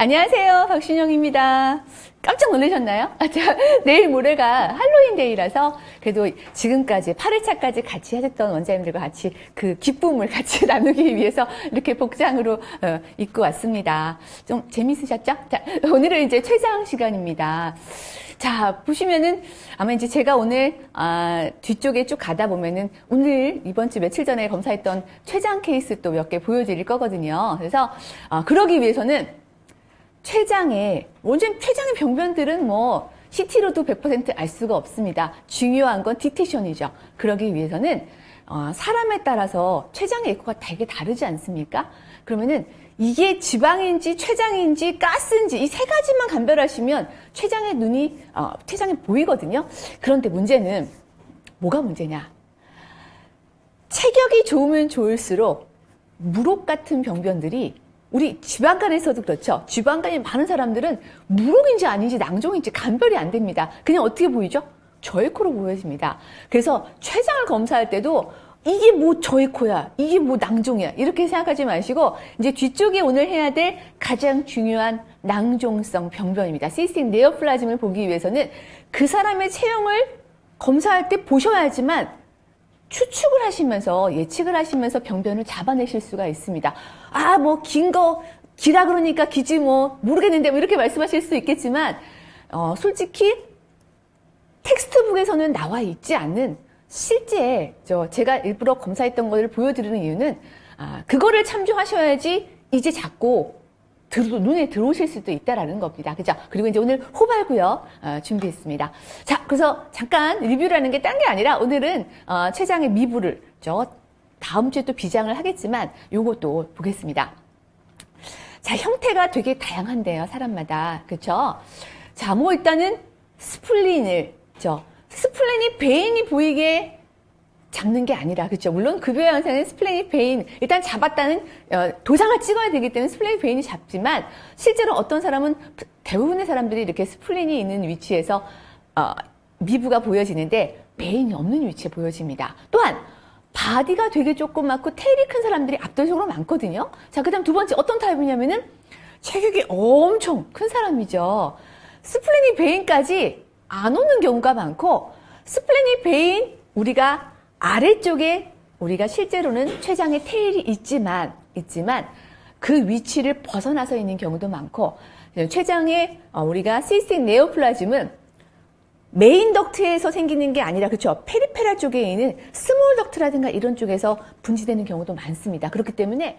안녕하세요. 박신영입니다. 깜짝 놀라셨나요? 아, 자, 내일 모레가 할로윈 데이라서 그래도 지금까지 8회차까지 같이 하셨던 원장님들과 같이 그 기쁨을 같이 나누기 위해서 이렇게 복장으로 어, 입고 왔습니다. 좀 재밌으셨죠? 자, 오늘은 이제 최장 시간입니다. 자, 보시면은 아마 이제 제가 오늘 아, 뒤쪽에 쭉 가다 보면은 오늘 이번 주 며칠 전에 검사했던 최장 케이스 또 몇 개 보여드릴 거거든요. 그래서 아, 그러기 위해서는 췌장의 원전 췌장의 병변들은 뭐 CT로도 100%알 수가 없습니다. 중요한 건 디테션이죠. 그러기 위해서는 어, 사람에 따라서 췌장의 에코가 되게 다르지 않습니까? 그러면은 이게 지방인지 췌장인지 가스인지 이 세 가지만 감별하시면 췌장의 눈이 어, 췌장이 보이거든요. 그런데 문제는 뭐가 문제냐? 체격이 좋으면 좋을수록 무록 같은 병변들이 우리 지방간에서도 그렇죠. 지방간이 많은 사람들은 무록인지 아닌지 낭종인지 감별이 안 됩니다. 그냥 어떻게 보이죠? 저의 코로 보여집니다. 그래서 췌장을 검사할 때도 이게 뭐 저의 코야, 이게 뭐 낭종이야 이렇게 생각하지 마시고 이제 뒤쪽에 오늘 해야 될 가장 중요한 낭종성 병변입니다. 시스틱 네오플라즘을 보기 위해서는 그 사람의 체형을 검사할 때 보셔야지만 추측을 하시면서 예측을 하시면서 병변을 잡아내실 수가 있습니다. 아, 뭐, 긴 거, 기라 그러니까 기지 뭐, 모르겠는데 뭐 이렇게 말씀하실 수 있겠지만, 어, 솔직히 텍스트북에서는 나와 있지 않는 실제, 저, 제가 일부러 검사했던 것을 보여드리는 이유는, 아, 그거를 참조하셔야지 이제 자꾸 들, 눈에 들어오실 수도 있다라는 겁니다. 그죠? 그리고 이제 오늘 호발구요, 어, 준비했습니다. 자, 그래서 잠깐 리뷰라는 게 딴 게 아니라 오늘은, 어, 췌장의 미부를, 저, 다음 주에 또 비장을 하겠지만, 요것도 보겠습니다. 자, 형태가 되게 다양한데요, 사람마다. 그쵸? 자, 뭐 일단은 스플린을, 저, 스플린이 베인이 보이게 잡는 게 아니라 그렇죠. 물론 급여 현상은 스플레니 베인 일단 잡았다는 어, 도장을 찍어야 되기 때문에 스플레니 베인이 잡지만 실제로 어떤 사람은 대부분의 사람들이 이렇게 스플린이 있는 위치에서 어, 미부가 보여지는데 베인이 없는 위치에 보여집니다. 또한 바디가 되게 조그맣고 테일이 큰 사람들이 압도적으로 많거든요. 자, 그 다음 두 번째 어떤 타입이냐면은 체격이 엄청 큰 사람이죠. 스플레니 베인까지 안 오는 경우가 많고 스플레니 베인 우리가 아래쪽에 우리가 실제로는 췌장의 테일이 있지만 있지만 그 위치를 벗어나서 있는 경우도 많고 췌장의 어, 우리가 시스틱 네오플라즘은 메인 덕트에서 생기는 게 아니라 그렇죠 페리페라 쪽에 있는 스몰 덕트라든가 이런 쪽에서 분지되는 경우도 많습니다. 그렇기 때문에